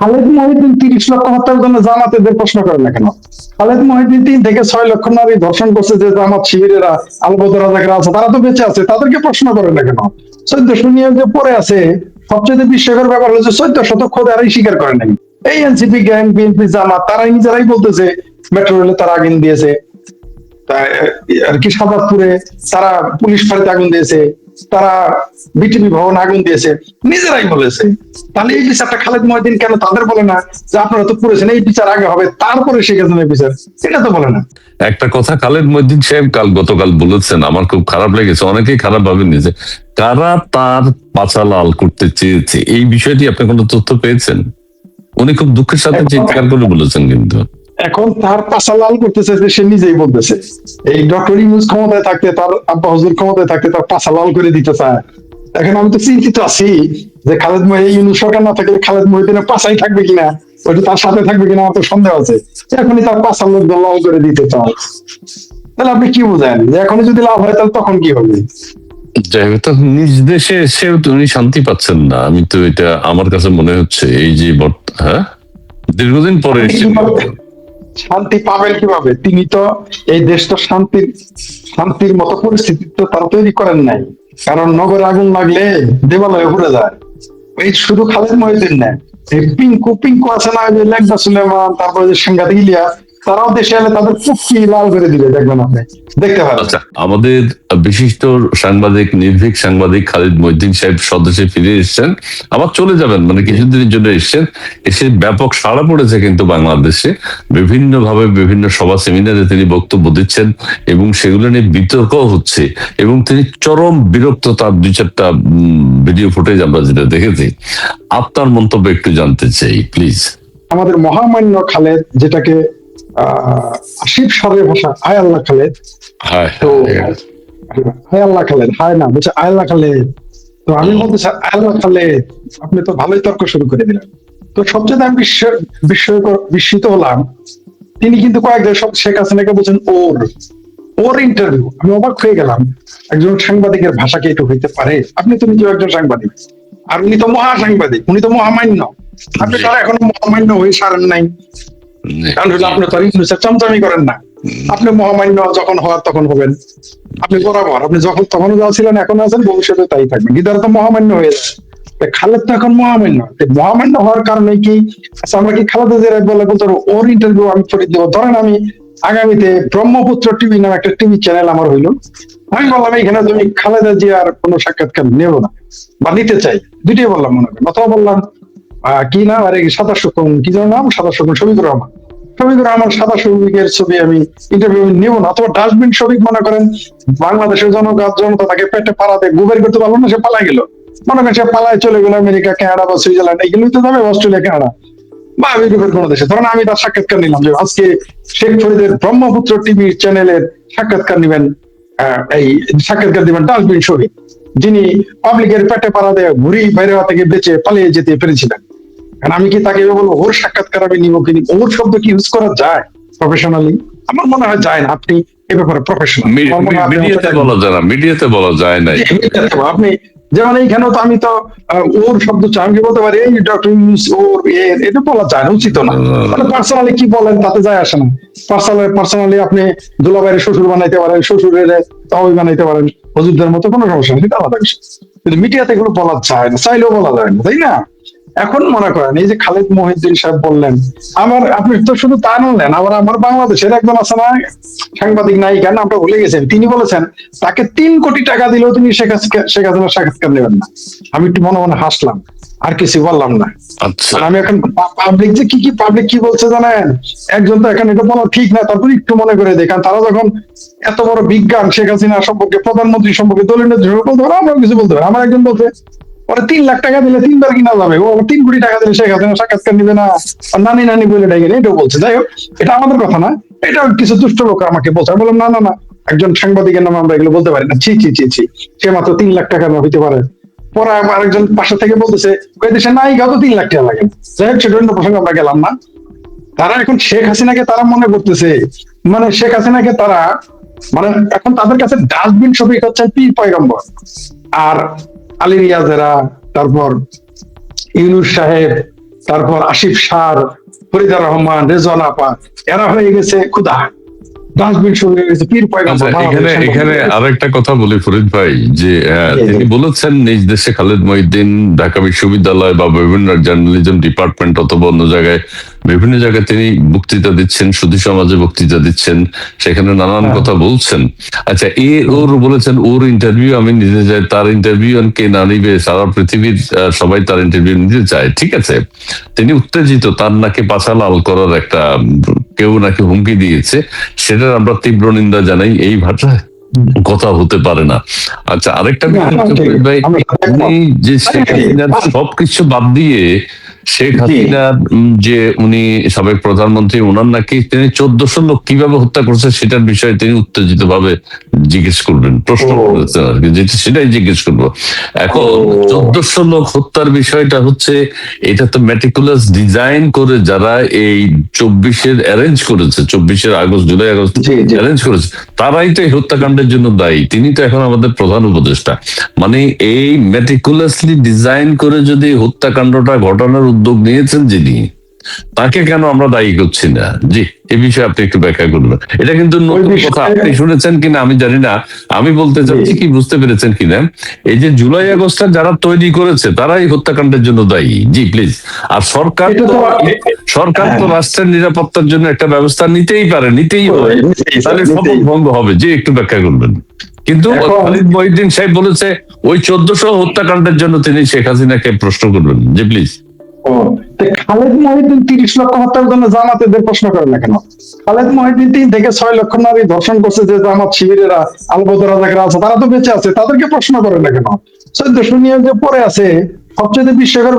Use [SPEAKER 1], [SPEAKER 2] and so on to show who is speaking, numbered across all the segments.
[SPEAKER 1] খালেদ মহিউদ্দিন তিরিশ লক্ষ হত্যার জন্য জামাতেদের প্রশ্ন করে না কেন? খালেদ মহিউদ্দিন তিন থেকে ছয় লক্ষ নারী ধর্ষণ করছে যে জামাত শিবিরেরা আলবদ রাজাকার আছে, তারা তো বেঁচে আছে, তাদেরকে প্রশ্ন করে না কেন? চোদ্দশো নিয়ে যে পড়ে আছে, সবচেয়ে বিস্ময়কর ব্যাপার হচ্ছে চোদ্দ শত খোদারাই স্বীকার করে নাই। এই এনসিপি গ্যাং বিএনপি জামাত, তারাই নিজেরাই বলতেছে মেট্রো রেলে তারা আগুন দিয়েছে। আর কি সাদাতপুরে তারা পুলিশ ফাঁড়িতে আগুন দিয়েছে। তারা বিটিভি ভবন আগুন দিয়েছে নিজেরাই বলেছে। তাহলে এই বিচারটা খালেদ মহিদিন কেন তাদের বলে না? যে আপনারা তো করেছেন এই বিচার আগে হবে তারপরে শেখ হাসিনার বিচার। এটা তো বলে না।
[SPEAKER 2] একটা কথা খালেদ মহিদ্দিন সাহেব কাল গতকাল বলেছেন আমার খুব খারাপ লেগেছে অনেকেই খারাপ ভাবে নিয়েছে কারা তার পাচা লাল করতে চেয়েছে। এই বিষয়টি আপনি কোনো তথ্য পেয়েছেন? উনি খুব দুঃখের সাথে চিৎকার করে বলেছেন কিন্তু।
[SPEAKER 1] এখন তার পাশা লাল করতেছে যে সে নিজেই বলতেছে। এই ডক্টর ইউনুস ক্ষমতায় থাকতে তার আব্বা হুজুর ক্ষমতায় থাকতে তার পাশা লাল করে দিতে চায় এখন আমি তো চিন্তিত আছি যে খালেদ মহি ইউনুস সরকার না থাকলে খালেদ মহিদিনের পাশাই থাকবে কিনা ওইটা তার সাথে থাকবে কিনা আমার তো সন্দেহ আছে। এখনই তার পাশা লোক লাল করে দিতে চায়। তাহলে আপনি কি বোঝেন? যে এখনই যদি লাভ হয় তাহলে তখন কি হবে?
[SPEAKER 2] যাই নিজ দেশে এসেও তো উনি শান্তি পাচ্ছেন না। আমি তো এটা আমার কাছে মনে হচ্ছে এই যে হ্যাঁ? দীর্ঘদিন পরে
[SPEAKER 1] শান্তি পাবেন কীভাবে? তিনি তো এই দেশ তো শান্তির শান্তির মতো পরিস্থিতি তো তারা তৈরি করেন নাই। কারণ নগরে আগুন লাগলে দেবালয়ে ঘুরে যায়। এই শুধু খালেদ মহিউদ্দিন না, এই পিঙ্কু পিঙ্কু আছে না যে লেগদা সুলেমান, তারপরে যে সাংঘাতিক ইলিয়াস তারাও দেশে এলে তাদের লাল করে দিবে দেখবেন আপনি। দেখতে
[SPEAKER 2] আচ্ছা আমাদের বিশিষ্ট সাংবাদিক নির্ভীক সাংবাদিক খালিদ মহিদ্দিন সাহেব স্বদেশে ফিরে এসেছেন। আবার চলে যাবেন মানে কিছুদিনের জন্য এসেছেন। এসে ব্যাপক সাড়া পড়েছে কিন্তু বাংলাদেশে। বিভিন্ন ভাবে বিভিন্ন সভা সেমিনারে তিনি বক্তব্য দিচ্ছেন এবং সেগুলো নিয়ে বিতর্ক হচ্ছে এবং তিনি চরম বিরক্ত তার দুই চারটা ভিডিও ফুটেজ আমরা যেটা দেখেছি। আপনার মন্তব্য একটু জানতে চাই প্লিজ।
[SPEAKER 1] আমাদের মহামান্য খালেদ যেটাকে আহ আসিফ ভাষা আয় আল্লাহ খালেদ। তো আল্লাহ খালেদ হায় না বলছে আয় আল্লাহ খালেদ। তো আমি বলতে চাই আয় আল্লাহ খালেদ আপনি তো ভালোই তর্ক শুরু করে দিলেন। তো সবচেয়ে আমি বিশ্ব বিস্ময়কর বিস্মিত হলাম। তিনি কিন্তু কয়েকজন সব শেখ হাসিনাকে বলছেন ওর ওর ইন্টারভিউ আমি অবাক হয়ে গেলাম। একজন সাংবাদিকের ভাষা কি একটু হইতে পারে? আপনি তো নিজেও একজন সাংবাদিক। আর উনি তো মহা সাংবাদিক উনি তো মহামান্য। আপনি তারা এখনও মহামান্য হয়ে সারেন নাই। কারণ হলো আপনি তো চামচামি করেন না। আপনি মহামান্য যখন হওয়ার তখন হবেন। আপনি বরাবর আপনি যখন তখনও যা ছিলেন এখন আছেন ভবিষ্যতে তাই থাকবেন। গিদার তো মহামান্য হয়ে খালেদ তো এখন মহামান্য। মহামান্য হওয়ার কারণে কি? আচ্ছা আমরা কি খালেদা বলে বলতে ওর ইন্টারভিউ আমি করে দেবো। ধরেন আমি আগামীতে ব্রহ্মপুত্র টিভি নামে একটা টিভি চ্যানেল আমার হইল। আমি বললাম এখানে তুমি খালেদা জিয়ার কোনো সাক্ষাৎকার নেব না বা নিতে চাই। দুইটাই বললাম মনে করেন। অথবা বললাম কি নাম? আরে সাতাশ কোন কি যেন নাম? সাতাশ কোন শফিকুর রহমান। শফিকুর রহমান সাদা শফিকের ছবি আমি ইন্টারভিউ নেব না, অথবা ডাস্টবিন শফিক মনে করেন, বাংলাদেশের জনগণ, জনতা তাকে পেটে পাড়াতে গুবের করতে পারল না, সে পালাই গেল। মনে করেন সে পালায় চলে গেল আমেরিকা, কানাডা বা সুইজারল্যান্ড এগুলোই তো যাবে, অস্ট্রেলিয়া, কানাডা। বা ইউরোপের কোনো দেশে ধরেন আমি তার সাক্ষাৎকার নিলাম যে আজকে শেখ ফরিদের ব্রহ্মপুত্র টিভি চ্যানেলের সাক্ষাৎকার নিবেন এই সাক্ষাৎকার দিবেন ডাস্টবিন শফিক, যিনি পাবলিকের পেটে পাড়া দিয়ে ঘুরি বাইরে থেকে বেঁচে পালিয়ে যেতে পেরেছিলেন। কারণ আমি কি তাকে বলব ওর সাক্ষাৎকার আমি নিব কিনি ওর শব্দ কি ইউজ করা যায় প্রফেশনালি আমার মনে হয় যায় না আপনি এ ব্যাপারে প্রফেশনাল
[SPEAKER 2] মিডিয়াতে বলা যায় না মিডিয়াতে বলা যায় নাই।
[SPEAKER 1] আপনি যেমন এইখানেও তো আমি তো ওর শব্দ চাই আমি বলতে পারি এই ডক্টর ওর এটা বলা যায় না উচিত না। মানে পার্সোনালি কি বলেন তাতে যায় আসে না। পার্সোনালি পার্সোনালি আপনি দুলাবাইয়ের শ্বশুর বানাইতে পারেন শ্বশুরের তাওই বানাইতে পারেন হজুরদের মতো কোনো সমস্যা নেই কিন্তু মিডিয়াতে এগুলো বলা যায় না চাইলেও বলা যায় না তাই না? এখন মনে করেন এই যে খালেদ মহিউদ্দিন সাহেব বললেন আমার আপনি তো শুধু তা আনলেন আবার আমার বাংলাদেশের একজন আছে না সাংবাদিক নায়িকা নামটা ভুলে গেছেন তিনি বলেছেন তাকে তিন কোটি টাকা দিলেও তিনি শেখ হাসিনা- শেখ হাসিনার সাক্ষাৎকার নেবেন না। আমি একটু মনে মনে হাসলাম আর কিছু বললাম না।
[SPEAKER 2] আচ্ছা।
[SPEAKER 1] আমি এখন পাবলিক যে কি কি পাবলিক কি বলছে জানেন? একজন তো এখন এটা বলা ঠিক না তারপর একটু মনে করে কারণ তারা যখন এত বড় বিজ্ঞান শেখ হাসিনা সম্পর্কে প্রধানমন্ত্রী সম্পর্কে দলীয় সম্পর্কে বলতে পারে আমরাও কিছু বলতে পারি। আমার একজন বলছে ওরা তিন লাখ টাকা দিলে তিনবার কিনা যাবে। ও তিন কোটি টাকা দিলে শেখ হাসিনা সাক্ষাৎকার নিবে না। নানি নানি বলে এটাও বলছে। যাই হোক, এটা আমাদের কথা না। এটা কিছু দুষ্ট লোক আমাকে বলছে। আমি বললাম, না না না, একজন সাংবাদিকের নামে আমরা এগুলো বলতে পারি না। ছি ছি ছি ছি। সে মাত্র তিন লাখ টাকা হইতে পারে। পরে আরেকজন পাশে থেকে বলতেছে তো তিন লাখ টাকা লাগে। যাই হোক সেটা প্রসঙ্গে আমরা গেলাম না। তারা এখন শেখ হাসিনাকে তারা মনে করতেছে। মানে শেখ হাসিনাকে তারা মানে এখন তাদের কাছে ডাস্টবিন শফিক হচ্ছেন পীর পয়গম্বর। আর আলী রিয়াজেরা তারপর ইউনুস সাহেব তারপর আসিফ সার ফরিদা রহমান রেজওয়ান আপা এরা হয়ে গেছে খুদা পীর
[SPEAKER 2] আচ্ছা, এখানে এখানে আরেকটা কথা বলি ফরিদ ভাই যে। তিনি বলেছেন নিজ দেশে খালেদ মহিউদ্দিন ঢাকা বিশ্ববিদ্যালয় বা বিভিন্ন জার্নালিজম ডিপার্টমেন্ট অথবা অন্য জায়গায় বিভিন্ন জায়গায় তিনি বক্তৃতা দিচ্ছেন সুধী সমাজে বক্তৃতা দিচ্ছেন সেখানে নানান
[SPEAKER 1] হ্যাঁ।
[SPEAKER 2] কথা বলছেন। আচ্ছা এ ওর বলেছেন ওর ইন্টারভিউ আমি নিতে চাই তার ইন্টারভিউ কে না নিবে সারা পৃথিবীর সবাই তার ইন্টারভিউ নিতে চায় ঠিক আছে? তিনি উত্তেজিত তার নাকি পাছা লাল করার একটা কেউ নাকি হুমকি দিয়েছে সেটার আমরা তীব্র নিন্দা জানাই এই ভাষায় কথা হতে পারে না। আচ্ছা আরেকটা যে শেখ
[SPEAKER 1] ঠিক।
[SPEAKER 2] হাসিনার সবকিছু বাদ দিয়ে শেখ হাসিনার যে উনি সাবেক প্রধানমন্ত্রী ওনার নাকি তিনি চোদ্দশো লোক কীভাবে হত্যা করছে সেটার বিষয়ে তিনি উত্তেজিত ভাবে জিজ্ঞেস করবেন প্রশ্ন করেছেন আর কি যেটা সেটাই জিজ্ঞেস করব। এখন চোদ্দশো লোক হত্যার বিষয়টা হচ্ছে এটা তো মেটিকুলাস ডিজাইন করে যারা এই চব্বিশের অ্যারেঞ্জ করেছে চব্বিশের আগস্ট জুলাই আগস্ট। অ্যারেঞ্জ করেছে তারাই তো এই হত্যাকাণ্ডের জন্য দায়ী তিনি তো এখন আমাদের প্রধান উপদেষ্টা। মানে এই মেটিকুলাসলি ডিজাইন করে যদি হত্যাকাণ্ডটা ঘটানোর উদ্যোগ নিয়েছেন যিনি তাকে কেন আমরা দায়ী করছি না? জি এ বিষয়ে আপনি একটু ব্যাখ্যা করবেন। এটা কিন্তু নতুন কথা আপনি শুনেছেন কিনা আমি জানি না। আমি বলতে চাচ্ছি কি বুঝতে পেরেছেন কিনা? এই যে জুলাই আগস্টটা যারা তৈরি করেছে তারাই হত্যাকাণ্ডের জন্য দায়ী। জি প্লিজ আর সরকার তো সরকার তো রাষ্ট্রের নিরাপত্তার জন্য একটা ব্যবস্থা নিতেই পারে নিতেই হয়।
[SPEAKER 1] নিতেই,
[SPEAKER 2] তাহলে শপথ ভঙ্গ হবে। যে একটু ব্যাখ্যা করবেন। কিন্তু খালিদ মহিউদ্দিন সাহেব বলেছে ওই চোদ্দশো হত্যাকাণ্ডের জন্য তিনি শেখ হাসিনাকে প্রশ্ন করবেন। জি প্লিজ
[SPEAKER 1] খালেদ তিরিশ লক্ষ হত্যার জন্য জামাতেদের প্রশ্ন করে না কেন? খালেদ তিন থেকে ছয় লক্ষ নারী ধর্ষণ করছে যে জামাত শিবিরেরা আছে, তারা তো বেঁচে আছে, তাদেরকে প্রশ্ন করে না কেন? যে আছে, সবচেয়ে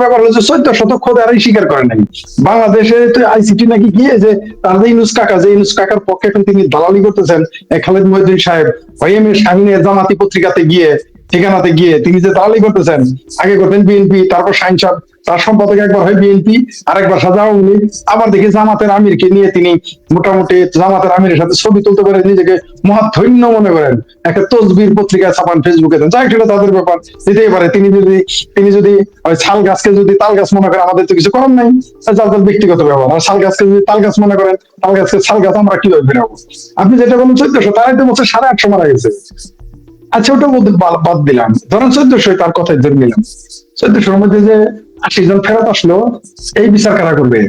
[SPEAKER 1] ব্যাপার হচ্ছে চোদ্দ শত খোদারাই স্বীকার করে নাই। বাংলাদেশে আইসিটি নাকি গিয়ে যে তার যে ইনুস কাকা, যে ইনুস কাকার পক্ষে এখন তিনি দালালি করতেছেন খালেদ মহিউদ্দিন সাহেব ওয়াইএম এর শাহিনের জামাতি পত্রিকাতে গিয়ে ঠিকানাতে গিয়ে তিনি যে দালালি করতেছেন, আগে করতেন বিএনপি, তারপর সাহেব, তার সম্পাদক একবার হয় বিএনপি, আরেকবার সাজা আওয়ামী আবার দেখি জামাতের আমিরকে নিয়ে তিনি মোটামুটি জামাতের আমিরের সাথে ছবি তুলতে পারে নিজেকে মহা ধন্য মনে করেন। একটা তসবির পত্রিকায় ছাপান ফেসবুকে দেন যাই সেটা তাদের ব্যাপার। দিতেই পারে। তিনি যদি তিনি যদি ওই শাল গাছকে যদি তাল গাছ মনে করেন, আমাদের তো কিছু করার নাই। যার যার ব্যক্তিগত ব্যাপার আর শাল গাছকে যদি তাল গাছ মনে করেন, তাল গাছকে শাল গাছ আমরা কীভাবে ফেরাবো? আপনি যেটা বলেন চোদ্দশো, তারাই তো বছর সাড়ে আটশো মারা গেছে। আচ্ছা ওটা মধ্যে বাদ দিলাম। ধরেন চোদ্দশো তার কথাই ধরে নিলাম। চোদ্দশোর মধ্যে যে আশি জন ফেরত আসলো, এই বিচার কারা করবে?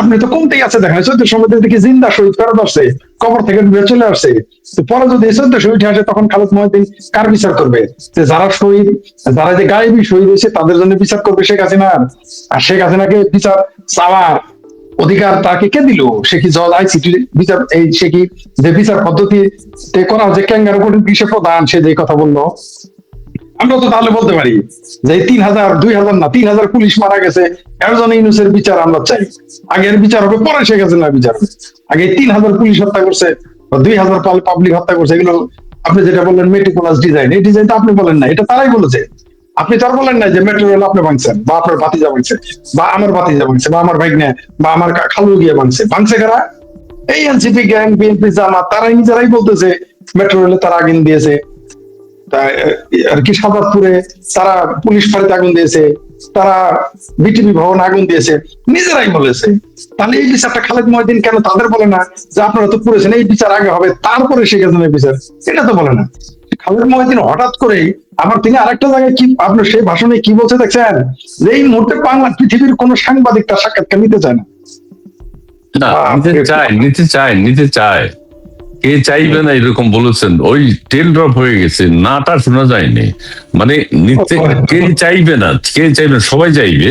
[SPEAKER 1] আপনি তো কমতেই আছে, দেখেন, চোদ্দশোর মধ্যে দেখি জিন্দা শহীদ ফেরত আসছে, কবর থেকে চলে আসছে। তো পরে যদি চোদ্দশো উঠে আসে, তখন খালেদ মহিদিন কার বিচার করবে? যে যারা শহীদ, যারা যে গায়েবী শহীদ হয়েছে, তাদের জন্য বিচার করবে শেখ হাসিনা। আর শেখ হাসিনাকে বিচার চাওয়ার অধিকার তাকে কে দিল? সে কি জজ আইসিটি বিচার, এই সে কি যে বিচার পদ্ধতিতে করা যে ক্যাঙ্গার উপর কিসে প্রধান, সে যে কথা বলল। আমরা তো তাহলে বলতে পারি যে তিন হাজার, দুই হাজার না, তিন হাজার পুলিশ মারা গেছে। ইউনুসের বিচার আমরা চাই। বিচার হবে, পরে শেখ বিচার। আগে তিন হাজার পুলিশ হত্যা করছে দুই হাজার পাবলিক হত্যা করছে। এগুলো আপনি যেটা বললেন মেটিকুলাস ডিজাইন এই ডিজাইন ডিজাইনটা আপনি বলেন না, এটা তারাই বলেছে। আপনি তো আর বলেন না যে মেট্রো রেল আপনি ভাঙছেন বা আপনার বাতিজা ভাঙছে, বা আমার বাতিজা ভাঙছে, বা আমার ভাইগনে বা আমার খালু গিয়ে ভাঙছে। ভাঙছে কারা? এই এনসিপি, গ্যাং, বিএনপি, জামাত, তারাই নিজেরাই বলতেছে, মেট্রো রেলে তারা আগুন দিয়েছে। আর কি সাদাতপুরে তারা পুলিশ ফাঁড়িতে আগুন দিয়েছে, তারা বিটিভি ভবন আগুন দিয়েছে, নিজেরাই বলেছে। তাহলে এই বিচারটা খালেদ মহিদিন কেন তাদের বলে না? যে আপনারা তো করেছেন এই বিচার আগে হবে, তারপরে শেখ হাসিনার বিচার? এটা তো বলে না। খালেদ মহিদিন হঠাৎ করেই আবার তিনি আরেকটা জায়গায় কি আপনার সেই ভাষণে কি বলছে দেখছেন? যে এই মুহূর্তে বাংলা পৃথিবীর কোন সাংবাদিক তার সাক্ষাৎকার নিতে চায় না।
[SPEAKER 2] নিতে চায় নিতে চায় নিতে চায়। কে চাইবে না এরকম বলেছেন? ওই টেল ড্রপ হয়ে গেছে নাটা শোনা যায়নি। মানে নিতে কে চাইবে না? কে চাইবে? না? সবাই চাইবে।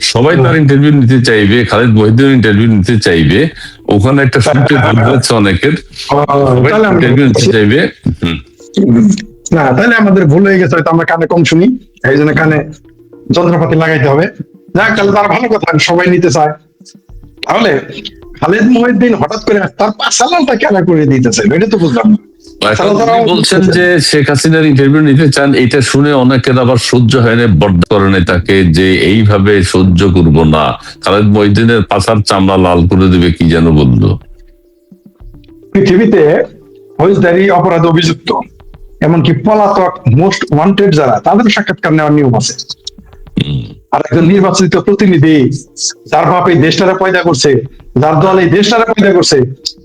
[SPEAKER 2] সবাই তার ইন্টারভিউ নিতে চাইবে খালেদ মহিদিন ইন্টারভিউ নিতে চাইবে। ওখানে একটা হচ্ছে অনেকের। ইন্টারভিউ নিতে চাইবে। হুম।
[SPEAKER 1] না তাহলে আমাদের ভুল হয়ে গেছে হয়তো আমরা কানে কম শুনি। এই জন্য কানে যন্ত্রপাতি লাগাইতে হবে। যাক তাহলে তার ভালো কথা সবাই নিতে চায়। তাহলে খালেদ মহিউদ্দিন হঠাৎ করে তার পাশালালটা কেন করে দিতেছে এটা তো বুঝলাম
[SPEAKER 2] বলছেন যে শেখ হাসিনার ইন্টারভিউ নিতে চান এটা শুনে অনেকের আবার সহ্য হয় না বর্ধ করে তাকে যে এইভাবে সহ্য করব না। খালেদ মহিদিনের পাশার চামড়া লাল করে দিবে কি যেন বলল।
[SPEAKER 1] পৃথিবীতে ফৌজদারি অপরাধ অভিযুক্ত। এমনকি পলাতক মোস্ট ওয়ান্টেড যারা তাদের সাক্ষাৎকার নেওয়ার নিয়ম আছে। আর একজন নির্বাচিত প্রতিনিধি যার বাপ এই দেশটারে পয়দা করছে যার দল এই দেশটারে পয়দা করছে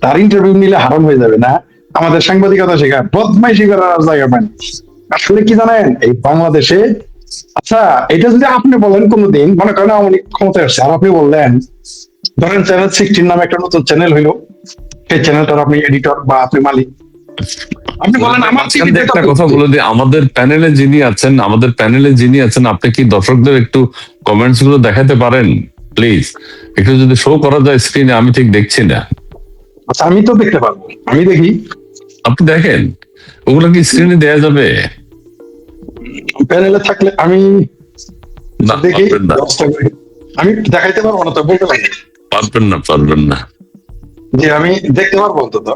[SPEAKER 1] তার ইন্টারভিউ নিলে হারাম হয়ে যাবে না। আমাদের সাংবাদিকতা শেখা বদমাইশি করার জায়গা পান আসলে কি জানেন এই বাংলাদেশে আচ্ছা এটা যদি আপনি বলেন কোনোদিন মনে করেন লীগ ক্ষমতায় আসছে আর আপনি বললেন ধরেন চ্যানেল সিক্সটিন নামে একটা নতুন চ্যানেল হইল সেই চ্যানেলটার আপনি এডিটর বা আপনি মালিক। আপনি বলেন আমার
[SPEAKER 2] দিয়ে
[SPEAKER 1] তে
[SPEAKER 2] একটা কথা বলে দিই। আমাদের প্যানেলে যিনি আছেন আমাদের প্যানেলে যিনি আছেন আপনি কি দর্শকদের একটু কমেন্টসগুলো দেখাতে পারেন? প্লিজ একটু যদি শো করা যায় স্ক্রিনে আমি ঠিক দেখছি না।
[SPEAKER 1] আচ্ছা আমি তো দেখতে পারব। আমি দেখি।
[SPEAKER 2] আপনি দেখেন? ওগুলো কি স্ক্রিনে দেয়া যাবে?
[SPEAKER 1] প্যানেলে থাকলে আমি দেখি। আমি দেখাইতে পারব না তো বলতে পারি
[SPEAKER 2] পারবেন না পারবেন না।
[SPEAKER 1] যে আমি দেখতে পারব অন্তত।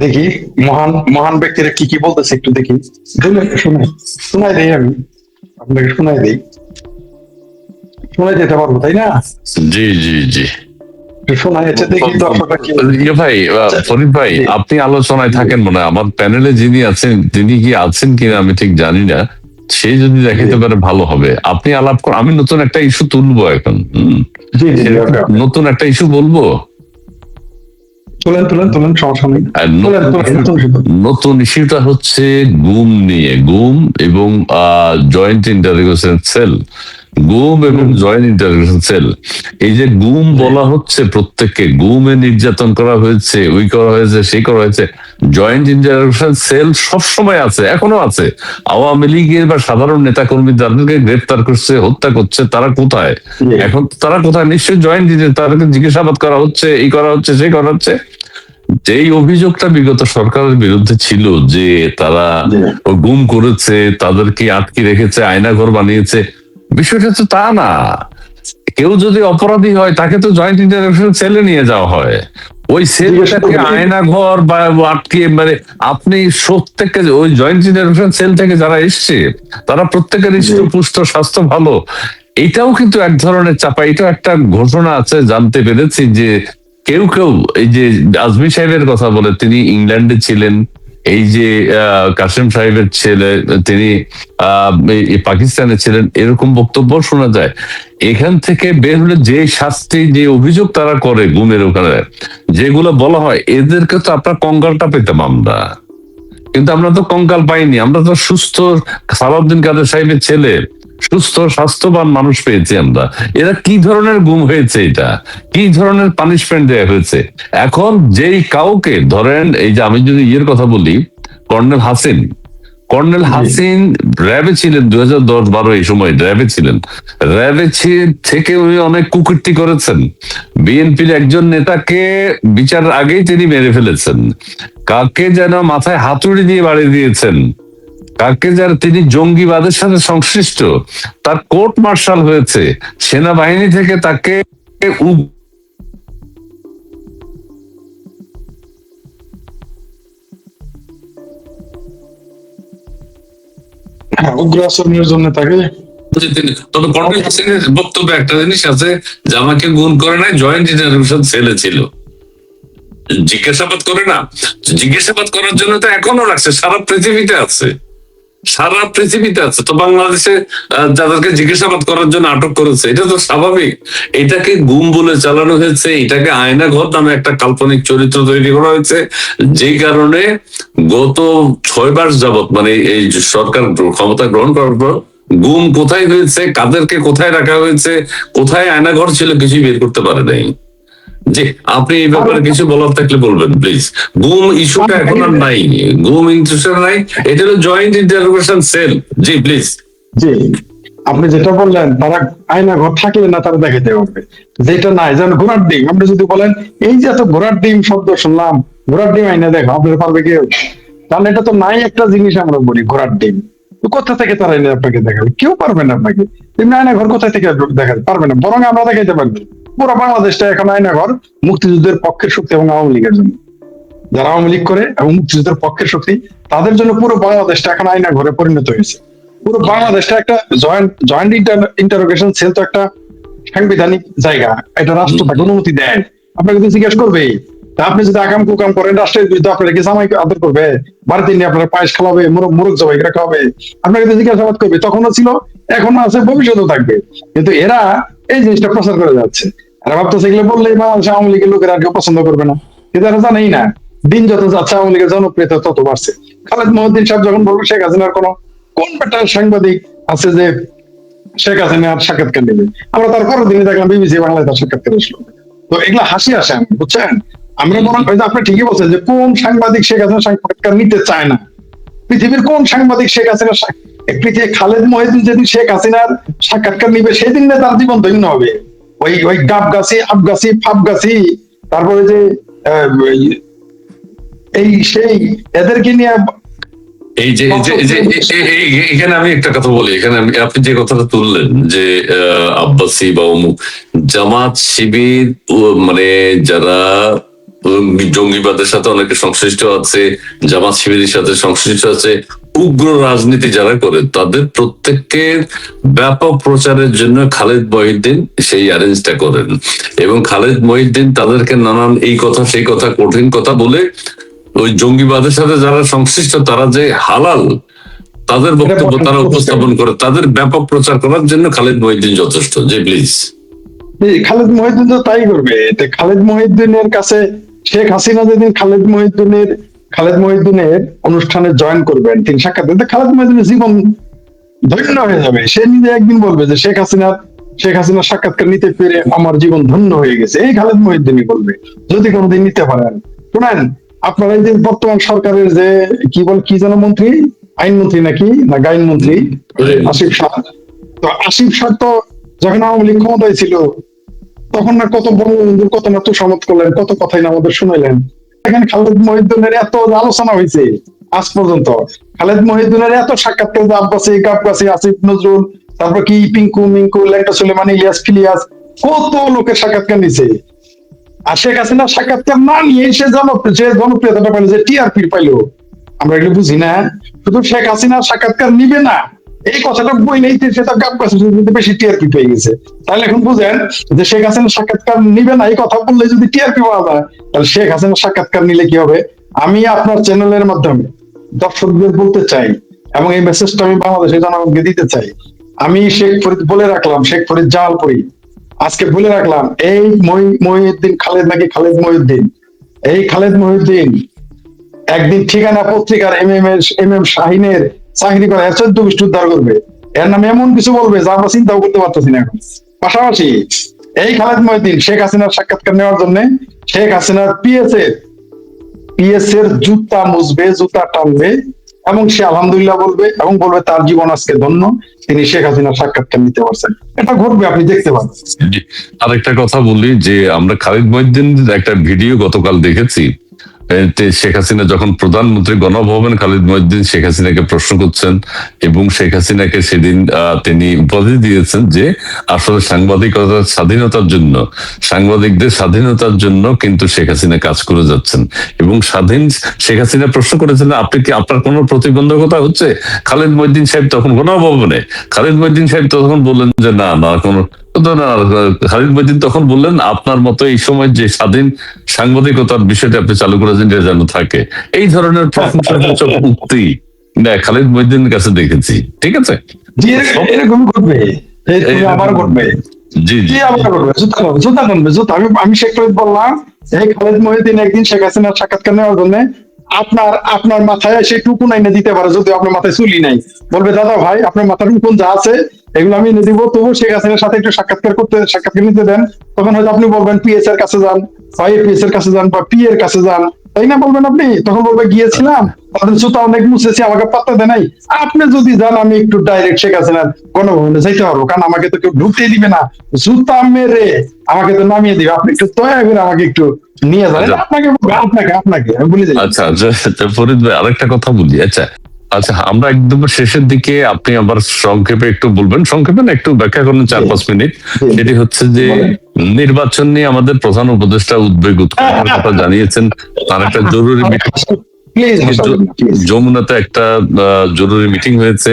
[SPEAKER 1] দেখি মহান মহান ব্যক্তিরা কি কি বলতেছে একটু দেখি। শোনাই শোনাই দেই আমি। আপনাকে শোনাই দেই। শোনাই দিতে পারব তাই না?
[SPEAKER 2] জি জি জি।
[SPEAKER 1] কি
[SPEAKER 2] ইয়ে ভাই ফরিদ ভাই আপনি আলোচনায় থাকেন মনে আমার প্যানেলে যিনি আছেন তিনি কি আছেন কিনা আমি ঠিক জানি না। সে যদি দেখাতে পারে ভালো হবে। আপনি আলাপ কর আমি নতুন একটা ইস্যু তুলবো এখন. নতুন একটা ইস্যু বলব?
[SPEAKER 1] তুলেন তুলেন তুলেন সমস্যা নেই।
[SPEAKER 2] নতুন ইস্যুটা হচ্ছে গুম নিয়ে গুম এবং জয়েন্ট ইন্টারোগেশন সেল গুম এবং জয়েন্ট ইন্টারোগেশন সেল এই যে গুম বলা হচ্ছে প্রত্যেককে গুমে নির্যাতন করা হয়েছে ওই করা হয়েছে সেই করা হয়েছে। জয়েন্ট ইন্টারোগেশন সেল সবসময় আছে এখনও আছে। আওয়ামী লীগের বা সাধারণ নেতা কর্মী তাদেরকে গ্রেপ্তার করছে হত্যা করছে তারা কোথায়? এখন তারা কোথায়? নিশ্চয়ই জয়েন্ট তাদেরকে জিজ্ঞাসাবাদ করা হচ্ছে এই করা হচ্ছে সেই করা হচ্ছে। যেই অভিযোগটা বিগত সরকারের বিরুদ্ধে ছিল যে তারা গুম করেছে তাদেরকে আটকে রেখেছে আয়নাঘর বানিয়েছে বিষয়টা তো তা না। কেউ যদি অপরাধী হয় তাকে তো জয়েন্ট ইন্টারভেনশন সেলে নিয়ে যাওয়া হয়। ওই সেলটাকে
[SPEAKER 1] করবে।
[SPEAKER 2] আয়নাঘর বা আটকে মানে আপনি প্রত্যেককে ওই জয়েন্ট ইন্টারভেনশন সেল থেকে যারা এসছে তারা প্রত্যেকের পুষ্ট স্বাস্থ্য ভালো এটাও কিন্তু এক ধরনের চাপা। এটাও একটা ঘোষণা আছে জানতে পেরেছি যে কেউ কেউ এই যে আজমি সাহেবের কথা বলে, তিনি ইংল্যান্ডে ছিলেন, এই যে কাসেম সাহেবের ছেলে, তিনি পাকিস্তানে ছিলেন, এরকম বক্তব্য শোনা যায়। এখান থেকে বের হলে যে শাস্তি, যে অভিযোগ তারা করে গুমের ওখানে, যেগুলো বলা হয়, এদেরকে তো আপনার কঙ্কালটা পেতাম আমরা। কিন্তু আমরা তো কঙ্কাল পাইনি, আমরা তো সুস্থ সালাউদ্দিন কাদের সাহেবের ছেলে। সুস্থ স্বাস্থ্যবান মানুষ পেয়েছি আমরা। এরা কি ধরনের গুম হয়েছে এটা? কি ধরনের পানিশমেন্ট দেওয়া হয়েছে? এখন যেই কাউকে ধরেন এই যে আমি যদি ইয়ের কথা বলি কর্নেল হাসিন। কর্নেল হাসিন র্যাবে ছিলেন দুই হাজার দশ বারো এই সময় র্যাবে ছিলেন। র্যাবে থেকে উনি অনেক কুকীর্তি করেছেন। বিএনপির একজন নেতাকে বিচার আগেই তিনি মেরে ফেলেছেন। কাকে যেন মাথায় হাতুড়ি দিয়ে বাড়ি দিয়েছেন। কাকে যেন তিনি জঙ্গিবাদের সাথে সংশ্লিষ্ট তার কোর্ট মার্শাল হয়েছে। সেনাবাহিনী থেকে তাকে
[SPEAKER 1] হ্যাঁ, উগ্র আচরণের জন্য তাকে
[SPEAKER 2] তিনি- তবে কর্নেল হাসিনের বক্তব্য একটা জিনিস আছে যে আমাকে গুণ করে নাই জয়েন্ট জেনারেশন সেলে ছিল। জিজ্ঞাসাবাদ করে না। জিজ্ঞাসাবাদ করার জন্য তো এখনও রাখছে সারা পৃথিবীতে আছে। সারা পৃথিবীতে আছে। তো বাংলাদেশে যাদেরকে জিজ্ঞাসাবাদ করার জন্য আটক করেছে, এটা তো স্বাভাবিক। এটাকে গুম বলে চালানো হয়েছে, এটাকে আয়না ঘর নামে একটা কাল্পনিক চরিত্র তৈরি করা হয়েছে যে কারণে গত ছয় মাস যাবৎ মানে এই সরকার ক্ষমতা গ্রহণ করার পর, গুম কোথায় হয়েছে, কাদেরকে কোথায় রাখা হয়েছে, কোথায় আয়না ঘর ছিল, কিছুই বের করতে পারে নাই জি আপনি এই ব্যাপারে কিছু বলার থাকলে বলবেন প্লিজ গুম ইস্যুটা এখন আর নাই। গুম ইস্যুটা নাই। এটা হলো জয়েন্ট ইন্টারোগেশন সেল জি প্লিজ
[SPEAKER 1] জি আপনি যেটা বললেন তারা আয়না ঘর থাকলে না তারা দেখাতে পারবে। যেটা নাই যেমন ঘোড়ার ডিম আপনি যদি বলেন এই যে এত ঘোড়ার ডিম শব্দ শুনলাম ঘোড়ার ডিম আইনা দেখো আপনার পারবে কেউ তাহলে এটা তো নাই একটা জিনিস আমরা বলি ঘোড়ার ডিম। তো কোথা থেকে তারা এনে আপনাকে দেখাবে? কেউ পারবে না আপনাকে। তেমনি আয়না ঘর কোথায় থেকে দেখাতে পারবে না বরং আমরা দেখাইতে পারব। পুরো বাংলাদেশটা এখন আয়না ঘর মুক্তিযুদ্ধের পক্ষের শক্তি এবং আওয়ামী লীগের জন্য। যারা আওয়ামী লীগ করে এবং মুক্তিযুদ্ধের পক্ষের শক্তি, তাদের জন্য পুরো বাংলাদেশটা এখন আয়না ঘরে পরিণত হয়েছে। পুরো বাংলাদেশটা একটা জয়েন্ট জয়েন্ট ইন্টারোগেশন সেল তো একটা সাংবিধানিক জায়গা। এটা রাষ্ট্র তাকে অনুমতি দেয়। আপনাকে জিজ্ঞেস করবে তা আপনি যদি আগাম কুকাম করেন, রাষ্ট্রের বিরুদ্ধে আপনারা কি জামাই আদর করবে? বাড়িতে নিয়ে আপনারা পায়েস খাওয়াবে, মুরগ মুরগ জবাই করে খাওয়াবে? আপনাকে তো জিজ্ঞাসাবাদ করবে? তখনও ছিল, এখনও আছে, ভবিষ্যতেও থাকবে। কিন্তু এরা এই জিনিসটা প্রচার করে যাচ্ছে। আর ভাবতেছে, এগুলো বললেই বাংলাদেশ আওয়ামী লীগের লোকেরা আর কেউ পছন্দ করবে না। কিন্তু এরা জানেই না, দিন যত যাচ্ছে, আওয়ামী লীগের জনপ্রিয়তা তত বাড়ছে। খালেদ মহিউদ্দিন সাহেব যখন বলব শেখ হাসিনার কোনো, কোন বেটার সাংবাদিক আছে যে শেখ হাসিনার সাক্ষাৎকার নেবে? আমরা তার পরের দিনে দেখলাম বিবিসি বাংলায় তার সাক্ষাৎকার আসলো তো এগুলা হাসি আসে আমি বুঝছেন? আমরা মনে যে আপনি ঠিকই বলছেন যে কোন সাংবাদিক শেখ হাসিনা সাক্ষাৎকার নিতে চায় না? পৃথিবীর কোন সাংবাদিক শেখ এই পৃথিবী খালেদ মহিউদ্দিন যেদিন শেখ হাসিনার সাক্ষাৎকার নিবে, সেদিন না তার জীবন ধন্য হবে। ওই ওই গাবগাছি, আবগাছি, ফাবগাছি, তারপরে যে এই সেই এদেরকে নিয়ে
[SPEAKER 2] এই যে এখানে আমি একটা কথা বলি, এখানে আপনি যে কথাটা তুললেন যে আব্বাসি বা জামাত শিবির মানে যারা জঙ্গিবাদের সাথে অনেকে সংশ্লিষ্ট আছে জামাত শিবিরের সাথে সংশ্লিষ্ট আছে উগ্র রাজনীতি যারা করে তাদের প্রত্যেককে ব্যাপক প্রচারের জন্য খালেদ মহিউদ্দিন সেই অ্যারেঞ্জটা করেন। এবং খালেদ মহিউদ্দিন তাদেরকে নানান এই কথা সেই কথা কঠিন কথা বলে ওই জঙ্গিবাদের সাথে যারা সংশ্লিষ্ট তারা যে হালাল তাদের বক্তব্য তারা উপস্থাপন করে তাদের ব্যাপক প্রচার করার জন্য খালেদ মহিউদ্দিন যথেষ্ট। যে প্লিজ
[SPEAKER 1] খালেদ মহিউদ্দিন তো তাই করবে। খালেদ মহিউদ্দিনের কাছে শেখ হাসিনা যেদিন খালেদ মহিউদ্দিনের খালেদ মহিউদ্দিনের অনুষ্ঠানে জয়েন করবেন তিনি সাক্ষাৎ খালেদ মহিউদ্দিনের জীবন ধন্য হয়ে যাবে। সে নিজে একদিন বলবে যে শেখ হাসিনার শেখ হাসিনার সাক্ষাৎকার নিতে পেরে আমার জীবন ধন্য হয়ে গেছে। এই খালেদ মহিউদ্দিনই বলবে যদি কোনোদিন নিতে পারেন। শুনেন আপনারা এই যে বর্তমান সরকারের যে কি বল কি যেন মন্ত্রী? আইনমন্ত্রী নাকি? না গাইন মন্ত্রী? আসিফ শাহ। তো আসিফ শাহ তো যখন আওয়ামী লীগ ক্ষমতায় ছিল তখন না কত বঙ্গবন্ধুর কত না তুষামত করলেন, কত কথাই না আমাদের শুনাইলেন। এখানে খালেদ মহিউদ্দিনের এত আলোচনা হয়েছে আজ পর্যন্ত। খালেদ মহিউদ্দিনের এত সাক্ষাৎকার যে আব্বাসি গাব্বাসি আসিফ, নজরুল, তারপর কি, পিঙ্কু, মিঙ্কু লেঙ্কা সুলেমান, ইলিয়াস, ফিলিয়াস, কত লোকের সাক্ষাৎকার নিছে। আর শেখ হাসিনা সাক্ষাৎকার না নিয়ে সে জনপ্রিয় যে জনপ্রিয়তাটা পাইলো যে টিআরপি পাইলো। আমরা এগুলো বুঝি না। শুধু শেখ হাসিনা সাক্ষাৎকার নিবে না এই কথাটা বই নেই সেটা গাপ কাছে বেশি টিআরপি পেয়ে গেছে। তাহলে এখন বুঝেন যে শেখ হাসিনা সাক্ষাৎকার নিবে না, এই কথা বললে যদি টিআরপি পাওয়া যায়, তাহলে শেখ হাসিনা সাক্ষাৎকার নিলে কি হবে? আমি আপনার চ্যানেলের মাধ্যমে দর্শকদের বলতে চাই, এবং এই মেসেজটা আমি বাংলাদেশের জনগণকে দিতে চাই। আমি শেখ ফরিদ বলে রাখলাম, শেখ ফরিদ জাল করি। আজকে বলে রাখলাম, এই মহি- মহিউদ্দিন খালেদ নাকি খালেদ মহিউদ্দিন? এই খালেদ মহিউদ্দিন একদিন ঠিকানা পত্রিকার এম এম এম এম শাহিনের চাকরি করে, এর চোদ্দ বৃষ্টি উদ্ধার করবে। এর নামে এমন কিছু বলবে যা আমরা চিন্তাও করতে পারতেছি না এখন। পাশাপাশি এই খালেদ মহিউদ্দিন, শেখ হাসিনার সাক্ষাৎকার নেওয়ার জন্য শেখ হাসিনার পিএস এর পিএস এর জুতা মুছবে, জুতা টানবে এবং সে আলহামদুলিল্লাহ বলবে এবং বলবে তার জীবন আজকে ধন্য, তিনি শেখ হাসিনার সাক্ষাৎকার নিতে পারছেন। এটা ঘটবে, আপনি দেখতে পাবেন
[SPEAKER 2] আরেকটা কথা বলি যে আমরা খালিদ মহিউদ্দিন একটা ভিডিও গতকাল দেখেছি। শেখ হাসিনা যখন প্রধানমন্ত্রী গণভবন খালিদ মহিউদ্দিন শেখ হাসিনাকে প্রশ্ন করছেন এবং শেখ হাসিনাকে সেদিন তিনি উপাধি দিয়েছেন যে আসলে সাংবাদিকতার স্বাধীনতার জন্য, সাংবাদিকদের স্বাধীনতার জন্য কিন্তু শেখ হাসিনা কাজ করে যাচ্ছেন। এবং স্বাধীন শেখ হাসিনা প্রশ্ন করেছিলেন, আপনি কি, আপনার কোনো প্রতিবন্ধকতা হচ্ছে? খালিদ মহিউদ্দিন সাহেব তখন গণভবনে, খালিদ মহিউদ্দিন সাহেব তখন বললেন যে, না না, কোনো খালিদ মহিউদ্দিন তখন বললেন আপনার মতো এই সময় যে স্বাধীন সাংবাদিকতার বিষয়টা আপনি চালু করেছেন এটা যেন থাকে। এই ধরনের প্রশংসাসূচক উক্তি না খালিদ কাছে দেখেছি ঠিক আছে?
[SPEAKER 1] এরকম- আবার
[SPEAKER 2] জি জি।
[SPEAKER 1] আমি শেখ বললাম এই খালেদ মহিউদ্দিন একদিন শেখ হাসিনার সাক্ষাৎকার নেওয়ার জন্য আপনার আপনার মাথায় এসে টুকু এনে দিতে পারে যদি আপনার মাথায় চুলি নাই। বলবে, দাদা ভাই, আপনার মাথার টুকুন যা আছে, এগুলো আমি এনে দিব। তবু শেখ হাসিনার সাথে একটু সাক্ষাৎকার করতে, সাক্ষাৎকার নিতে দেন। তখন হয়তো আপনি বলবেন পিএস এর কাছে যান। বা এপিএস এর কাছে যান বা পি এর কাছে যান তাই না বলবেন আপনি? তখন বলবে গিয়েছিলাম। তাদের জুতা অনেক মুছেছি আমাকে পাত্তা দেয় নাই। আপনি যদি যান আমি একটু ডাইরেক্ট শেখ হাসিনার গণভবনে যাইতে পারব। কারণ আমাকে তো কেউ ঢুকতেই দিবে না। জুতা মেরে আমাকে তো নামিয়ে দিবে। আপনি একটু দয়া করে আমাকে একটু নিয়ে যান।
[SPEAKER 2] আচ্ছা।
[SPEAKER 1] আপনাকে আপনাকে আপনাকে আমি বলে
[SPEAKER 2] আচ্ছা আচ্ছা আচ্ছা, ফরিদ ভাই আরেকটা কথা বলি। আচ্ছা আচ্ছা আমরা একদম শেষের দিকে আপনি আবার সংক্ষেপে একটু বলবেন। সংক্ষেপে না একটু ব্যাখ্যা করুন চার পাঁচ মিনিট। সেটি হচ্ছে যে। নির্বাচন নিয়ে আমাদের প্রধান উপদেষ্টা উদ্বেগ কথা জানিয়েছেন। তার একটা জরুরি মিটিং যমুনাতে একটা আহ, জরুরি মিটিং হয়েছে।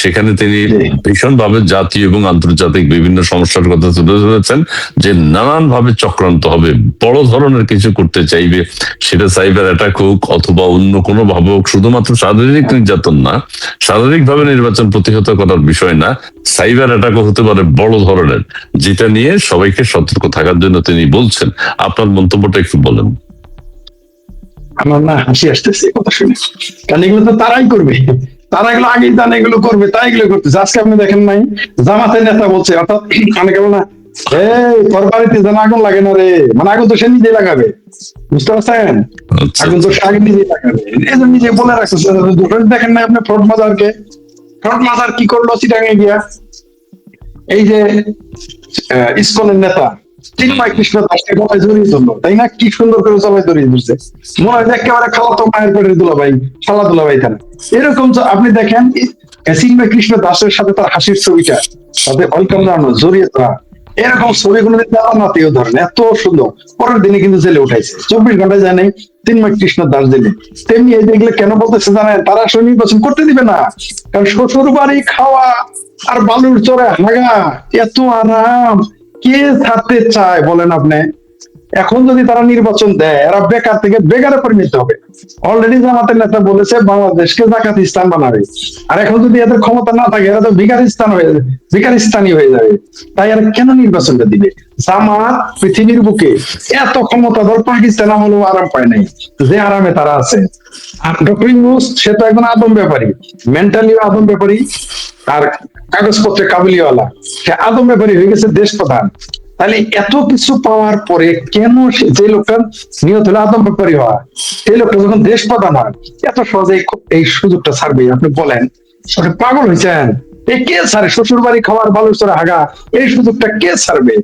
[SPEAKER 2] সেখানে তিনি। ভীষণভাবে জাতীয় এবং আন্তর্জাতিক বিভিন্ন সমস্যার কথা তুলে ধরেছেন যে নানান ভাবে চক্রান্ত হবে বড় ধরনের কিছু করতে চাইবে সেটা সাইবার অ্যাটাক হোক অথবা অন্য কোনো ভাবে হোক শুধুমাত্র শারীরিক নির্যাতন না শারীরিক ভাবে নির্বাচন প্রতিহত করার বিষয় না সাইবার অ্যাটাকও হতে পারে বড় ধরনের। যেটা নিয়ে সবাইকে সতর্ক থাকার জন্য তিনি বলছেন। আপনার মন্তব্যটা একটু বলেন।
[SPEAKER 1] আমার না হাসি আসতেছে কথা শুনে। কারণ এগুলো তো তারাই করবে। তারা এগুলো আগেই জানে এগুলো করবে তাই এগুলো করতেছে। আজকে আপনি দেখেন নাই জামাতের নেতা বলছে অর্থাৎ অনেক গেল না তোর বাড়িতে যেন আগুন লাগে না রে। মানে আগুন তো সে নিজে লাগাবে। বুঝতে পারছেন?
[SPEAKER 2] আচ্ছা।
[SPEAKER 1] আগুন তো সে আগে নিজে লাগাবে। এই নিজে বলে রাখছে দেখেন না আপনি ফ্রড মাজারকে। ফ্রড মাজার কি করল চিটাঙে গিয়া? এই যে ইসকনের নেতা। চিন্ময় কৃষ্ণ দাসকে জড়িয়ে ধরলো, তাই না? কি সুন্দর করে জড়িয়ে ধরছে। মনে হয় একেবারে মায়ের দুলাভাই খালা দুলাভাই এরকম আপনি দেখেন চিন্ময় কৃষ্ণ দাসের সাথে তার হাসির ছবিটা, তাদের ওয়েলকাম জানানো জড়িয়ে ধরা। এরকম ছবি ছবিগুলো নাতিও ধরেন, এত সুন্দর। পরের দিনে কিন্তু জেলে উঠাইছে। চব্বিশ ঘন্টায় জানে তিনময় কৃষ্ণ দাস জেলে। তেমনি এই যেগুলো কেন বলতেছে জানেন, তারা আসলে নির্বাচন করতে দিবে না। কারণ শ্বশুর বাড়ি খাওয়া আর বালুর চরে হাগা এত আরাম। কে ছাড়তে চায় বলেন আপনি? এখন যদি তারা নির্বাচন দেয়, এরা বেকার থেকে বেকারে পরিণত হবে। অলরেডি জামাতের নেতা বলেছে, বাংলাদেশকে জাকাত স্থান বানাবে। আর এখন যদি এদের ক্ষমতা না থাকে, এরা তো বিকার স্থান হয়ে যাবে বিকার স্থানই হয়ে যাবে। তাই আর কেন নির্বাচনটা দিবে? জামাত পৃথিবীর বুকে এত ক্ষমতাধর পাকিস্তান আমলেও আরাম পায় নাই। যে আরামে তারা আছে। আর ডক্টর ইউনুস, সে তো একজন আদম ব্যাপারী। মেন্টালিও আদম ব্যাপারী। আর কাগজপত্রে কাবুলিওয়ালা। সে আদম ব্যাপারী হয়ে গেছে দেশ প্রধান। তাহলে এত কিছু পাওয়ার পরে কেন যে লোকটা নিহত হলো আদম ব্যাপারী হওয়া? সেই লোকটা যখন দেশ প্রধান হয়, এত সহজে এই সুযোগটা ছাড়বে। আপনি বলেন পাগল হয়েছেন। এই কে ছাড়ে? শ্বশুর বাড়ি খাওয়ার ভালো চড়া হাগা। এই সুযোগটা কে ছাড়বে?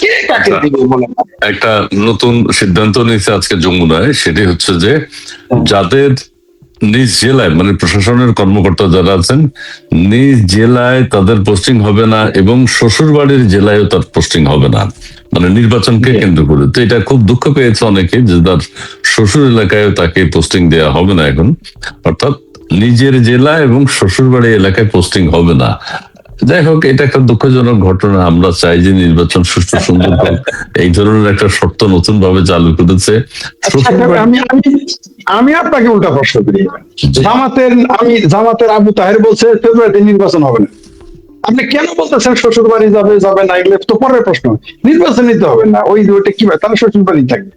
[SPEAKER 1] কে কাকে দিবে বলেন?
[SPEAKER 2] একটা নতুন সিদ্ধান্ত নিয়েছে আজকে যমুনায় সেটি হচ্ছে যে যাদের নিজ জেলায় মানে প্রশাসনের কর্মকর্তা যারা আছেন নিজ জেলায় তাদের পোস্টিং হবে না এবং শ্বশুর বাড়ির জেলায়ও তার পোস্টিং হবে না। মানে নির্বাচনকে। কেন্দ্র করে। তো এটা খুব দুঃখ পেয়েছে অনেকে যে তার শ্বশুর এলাকায় তাকে পোস্টিং দেওয়া হবে না এখন। অর্থাৎ নিজের জেলা এবং শ্বশুর বাড়ি এলাকায় পোস্টিং হবে না। যাই হোক এটা একটা দুঃখজনক ঘটনা। আমরা চাই যে নির্বাচন সুষ্ঠু সুন্দর এই ধরনের একটা শর্ত নতুন ভাবে চালু করেছে।
[SPEAKER 1] আচ্ছা, আমি আপনাকে উল্টা প্রশ্ন করি। জামাতের আমি জামাতের আবু তাহের বলছে ফেব্রুয়ারিতে নির্বাচন হবে না। আপনি কেন বলতেছেন শ্বশুর বাড়ি যাবে যাবে না? এগুলো তো পরের প্রশ্ন। নির্বাচন নিতে হবে না। ওই ওইটা কি তাহলে শ্বশুর বাড়ি থাকবে।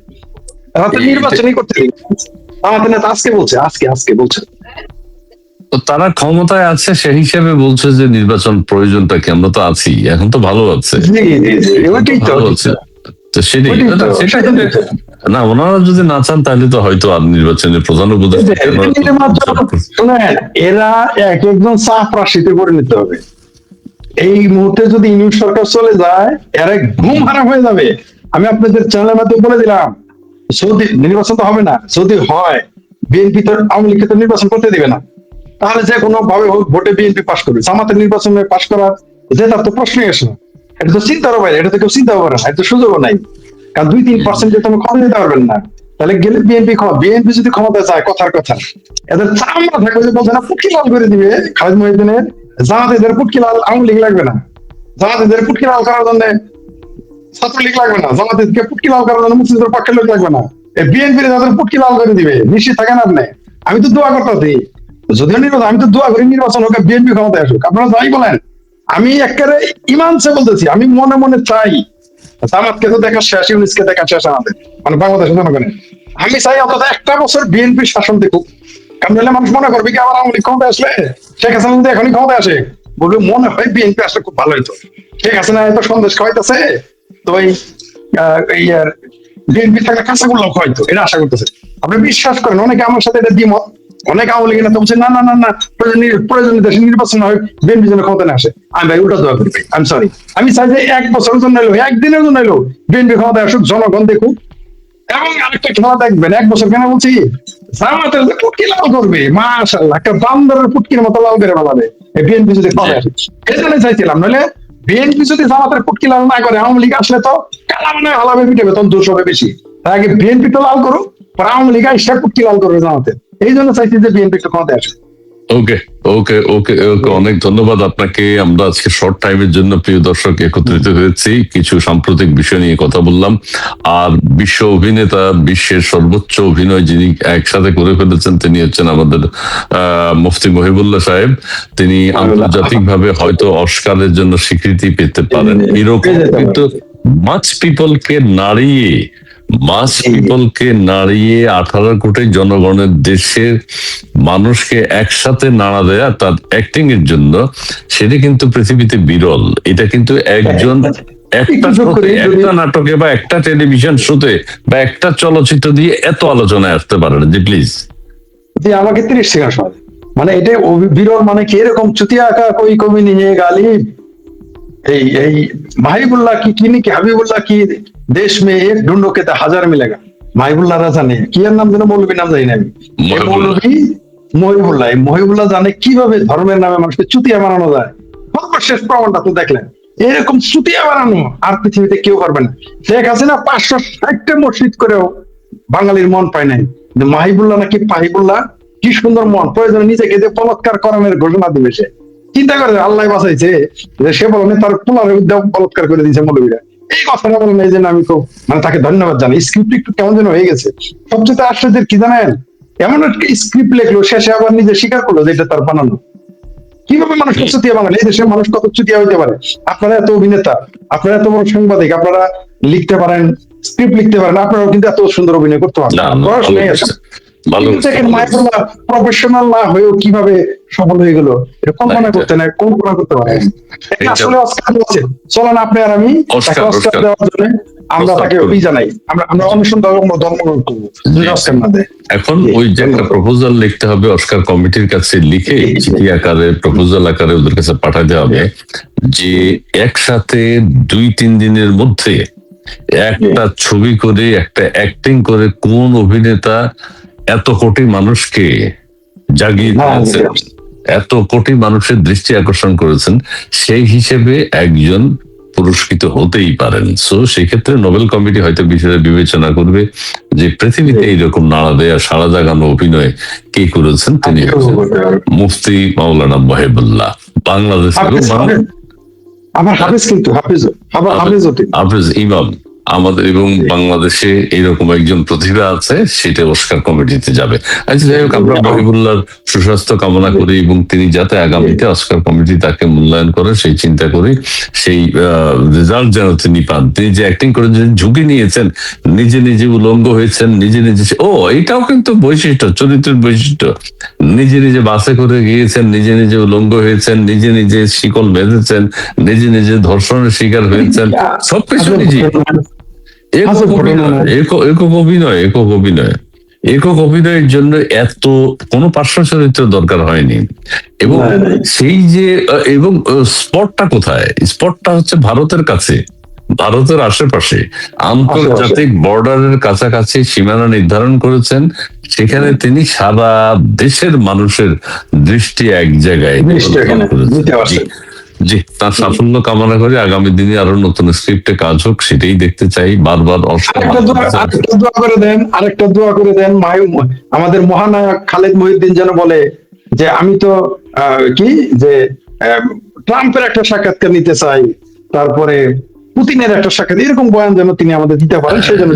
[SPEAKER 1] তারা তো নির্বাচনই করতে আমাদের নেতা আজকে বলছে আজকে আজকে বলছে।
[SPEAKER 2] তো তারা ক্ষমতায় আছে সেই হিসেবে বলছে যে নির্বাচন প্রয়োজনটা কি? আমরা তো আছি এখন তো ভালো আছে। ভালো তো। সেটাই না, সেটা ওনারা যদি না চান তাহলে তো হয়তো আর নির্বাচনের প্রধান উপদেষ্টা
[SPEAKER 1] এরা এক একজন চাপ রাশিতে পরিণত হবে। এই মুহূর্তে যদি ইউনিট সরকার চলে যায় এরা ঘুম হারা হয়ে যাবে। আমি আপনাদের চ্যানেলের মাধ্যমে বলে দিলাম সৌদি নির্বাচন তো হবে না যদি হয় বিএনপি তো আওয়ামী লীগকে তো নির্বাচন করতে দিবে না। তাহলে যে কোনো ভাবে হোক ভোটে বিএনপি পাশ করবে, জামাতের নির্বাচনে পাশ করার জেতার তো প্রশ্নই আসে না। এটা তো চিন্তারও বাইরে এটা তো কেউ চিন্তা করে না এটা তো সুযোগও নাই। কারণ দুই তিন পার্সেন্ট যে তুমি ক্ষমতা দিতে পারবেন না, তাহলে গেলে বিএনপি বিএনপি যদি ক্ষমতা চায় কথার কথা। এদের চামড়া থাকবে যে বলছে না, পুটকি লাল করে দিবে। খালেদ মহিদিনের জামাত এদের পুটকি লাল আওয়ামী লীগ লাগবে না। জামাত এদের পুটকি লাল করার জন্য ছাত্রলীগ লাগবে না। জামাত এদেরকে পুটকি লাল করার জন্য মুসলিমদের পক্ষের লোক লাগবে না। বিএনপি তাদের পুটকি লাল করে দিবে, নিশ্চিত থাকেন আপনি। আমি তো দোয়া করতেছি। যদিও নির্বাচন আমি তো দোয়া করি, নির্বাচন হোক, বিএনপি ক্ষমতায় আসুক। আপনারা যাই বলেন, আমি একেবারে ইমানসে বলতেছি, আমি মনে মনে চাই। জামাতকে তো দেখা শেষ, ইউনিসকে দেখা শেষ আমাদের মানে জনগণের। আমি চাই অন্তত একটা বছর বিএনপি শাসন দেখুক। কারণ নাহলে মানুষ মনে করবে কি আবার আওয়ামী ক্ষমতায় আসলে? শেখ হাসিনা যদি এখনই ক্ষমতায় আসে। বলবে, মনে হয় বিএনপি আসলে খুব ভালো হইতো। শেখ হাসিনা এত সন্দেশ খাওয়াইতেছে, তো এই বিএনপি থাকলে কাঁচাগুলো হয়তো এটা আশা করতেছে। আপনি বিশ্বাস করেন, অনেকে আমার সাথে এটা দ্বিমত। অনেক আওয়ামী নেতা বলছে না না না না প্রয়োজনীয় দেশে নির্বাচন হয় বিএনপি যেন ক্ষমতা না আসে। আমি ভাই উল্টা দোয়া করি আমি সরি আমি চাই যে এক বছরের জন্য এলো একদিনের জন্য এলো বিএনপি ক্ষমতায় আসুক জনগণ দেখুক। এবং আরেকটা খেলা দেখবেন এক বছর কেন বলছি? জামাতের যে পুটকি লাল করবে মাশাল্লাহ একটা বান্দরের পুটকির মতো লাল করে বেলাবে বিএনপি যদি ক্ষমতায় আসে এই জন্য চাইছিলাম নইলে বিএনপি যদি জামাতের পুটকি লাল না করে আওয়ামী লীগ আসলে তো কালা মানে হালাবে পিটাবে তখন দোষ হবে বেশি। তার আগে বিএনপি তো লাল করুক পর আওয়ামী লীগ আসে পুটকি লাল করবে জামাতের। এই জন্য চাইছি যে বিএনপি একটু ক্ষমতায় আসে
[SPEAKER 2] ওকে ওকে ওকে ওকে অনেক ধন্যবাদ আপনাকে। আমরা আজকে শর্ট টাইমের জন্য প্রিয় দর্শক একত্রিত হয়েছি। কিছু সাম্প্রতিক বিষয় নিয়ে কথা বললাম। আর বিশ্ব অভিনেতা বিশ্বের সর্বোচ্চ অভিনয় যিনি একসাথে করে ফেলেছেন তিনি হচ্ছেন আমাদের আহ, মুফতি মহিবুল্লাহ সাহেব। তিনি আন্তর্জাতিকভাবে হয়তো অস্কারের জন্য স্বীকৃতি পেতে পারেন। এরকম কিন্তু মাছ পিপলকে নাড়িয়ে মাস পিপলকে নাড়িয়ে আঠারো কোটি জনগণের দেশের মানুষকে একসাথে নাড়া দেয়া তার অ্যাক্টিং এর জন্য সেটা কিন্তু পৃথিবীতে বিরল। এটা কিন্তু একজন একটা
[SPEAKER 1] একটু
[SPEAKER 2] একটা নাটকে বা একটা টেলিভিশন শোতে বা একটা চলচ্চিত্র দিয়ে এত আলোচনায় আসতে পারে না। জি প্লিজ
[SPEAKER 1] যে আমাকে তিরিশ সেকেন্ড সময়। মানে এটা বিরল মানে কি? এরকম চুতিয়া আঁকা কই কবি নিয়ে গালিব এই এই মাহিবুল্লাহ কি কিনি কি হাবিবুল্লাহ কি দেশ মে এক ढूंढो के হাজার মিলেগা মাহিবুল্লাহ রাজা নেই কি এর নাম যেন মৌলবী নাম জানি না আমি এই
[SPEAKER 2] মহিবুল্লাহ।
[SPEAKER 1] মৌলবী মহিবুল্লাহ এই মহিবুল্লাহ জানে কিভাবে ধর্মের নামে মানুষকে চুতিয়া বানানো যায় সর্বশেষ প্রমাণটা তো দেখলেন এরকম চুতিয়া বানানো আর পৃথিবীতে কেউ পারবে না শেখ হাসিনা পাঁচশো ষাটটা মসজিদ করেও বাঙালির মন পায় নাই কিন্তু মাহিবুল্লাহ নাকি পাহিবুল্লাহ কি সুন্দর মন প্রয়োজনে নিজেকে যে বলৎকার করানোর ঘোষণা দিবে সে চিন্তা করে আল্লাহ বাঁচাইছে। যে সে বলেন তার পোলার উদ্যোগ বলৎকার করে দিয়েছে মৌলবীরা। এই কথাটা বলেন এই জন্য আমি খুব মানে তাকে ধন্যবাদ জানাই। স্ক্রিপ্ট একটু কেমন যেন হয়ে গেছে। সবচেয়ে আশ্চর্যের কি জানেন? এমন একটা স্ক্রিপ্ট লেখলো শেষে আবার নিজে স্বীকার করল যে এটা তার বানানো। কীভাবে মানুষ চুতিয়া বানালে এই দেশের মানুষ কত চুতিয়া হইতে পারে? আপনারা এত অভিনেতা আপনারা এত বড় সাংবাদিক আপনারা লিখতে পারেন স্ক্রিপ্ট লিখতে পারেন আপনারাও কিন্তু এত সুন্দর অভিনয় করতে পারেন। প্রফেশনাল না হয়েও কীভাবে সফল হয়ে গেল এটা কল্পনা করতে না কল্পনা করতে পারে আসলে অস্কার চলেন আপনি আর আমি তাকে অস্কার। দেওয়ার জন্য আমরা তাকে। ওই জানাই। আমরা আমরা ধর্ম না
[SPEAKER 2] এখন ওই যে একটা প্রপোজাল লিখতে হবে অস্কার কমিটির কাছে লিখে। চিঠি আকারে প্রপোজাল আকারে ওদের কাছে পাঠাতে হবে যে একসাথে দুই তিন দিনের মধ্যে একটা ছবি করে একটা অ্যাক্টিং করে কোন অভিনেতা এত কোটি মানুষকে জাগিয়ে
[SPEAKER 1] হ্যাঁ,
[SPEAKER 2] দিয়েছেন এত কোটি মানুষের দৃষ্টি আকর্ষণ করেছেন সেই হিসেবে একজন পুরস্কৃত হতেই পারেন। সো সেক্ষেত্রে নোবেল কমিটি হয়তো বিষয়টা বিবেচনা করবে যে পৃথিবীতে এইরকম নাড়া দেয়া সারা জাগানো অভিনয় কে করেছেন? তিনি মুফতি মাওলানা মহেবুল্লাহ বাংলাদেশ
[SPEAKER 1] হাফিজ, আমার হাফিজ কিন্তু হাফিজ আবার হাফিজ
[SPEAKER 2] হাফিজ ইমাম। আমাদের এবং বাংলাদেশে এরকম একজন প্রতিভা আছে সেটা অস্কার কমিটিতে যাবে। আচ্ছা যাই হোক আমরা মহিবুল্লাহর সুস্বাস্থ্য কামনা করি এবং তিনি যাতে আগামীতে অস্কার কমিটি তাকে মূল্যায়ন করে সেই চিন্তা করি সেই রেজাল্ট যেন তিনি পান। তিনি যে অ্যাক্টিং করে যে ঝুঁকি নিয়েছেন নিজে নিজে উলঙ্গ হয়েছেন নিজে নিজে ও এটাও কিন্তু বৈশিষ্ট্য চরিত্রের বৈশিষ্ট্য। নিজে নিজে বাসে করে গিয়েছেন নিজে নিজে উলঙ্গ হয়েছেন নিজে নিজে শিকল বেঁধেছেন নিজে নিজে ধর্ষণের শিকার হয়েছেন সবকিছু নিজে একক অভিনয় একক অভিনয় একক অভিনয়। একক অভিনয়ের জন্য এত কোনো পার্শ্ব চরিত্র দরকার হয়নি। এবং। সেই যে এবং স্পটটা কোথায়? স্পটটা হচ্ছে ভারতের কাছে ভারতের আশেপাশে। আন্তর্জাতিক বর্ডারের কাছাকাছি সীমানা নির্ধারণ করেছেন। সেখানে তিনি সারা দেশের মানুষের দৃষ্টি এক জায়গায় করেছেন। জি। তার সাফল্য কামনা করি আগামী দিনে আরও নতুন স্ক্রিপ্টে কাজ হোক সেটাই দেখতে চাই বারবার
[SPEAKER 1] আরেকটা দোয়া করে দেন আরেকটা দোয়া করে দেন আমাদের মহানায়ক খালেদ মহিউদ্দিন যেন বলে যে আমি তো কি? যে ট্রাম্পের একটা সাক্ষাৎকার নিতে চাই তারপরে পুতিনের একটা সাক্ষাৎ। এরকম বয়ান যেন তিনি আমাদের দিতে পারেন সেই জন্য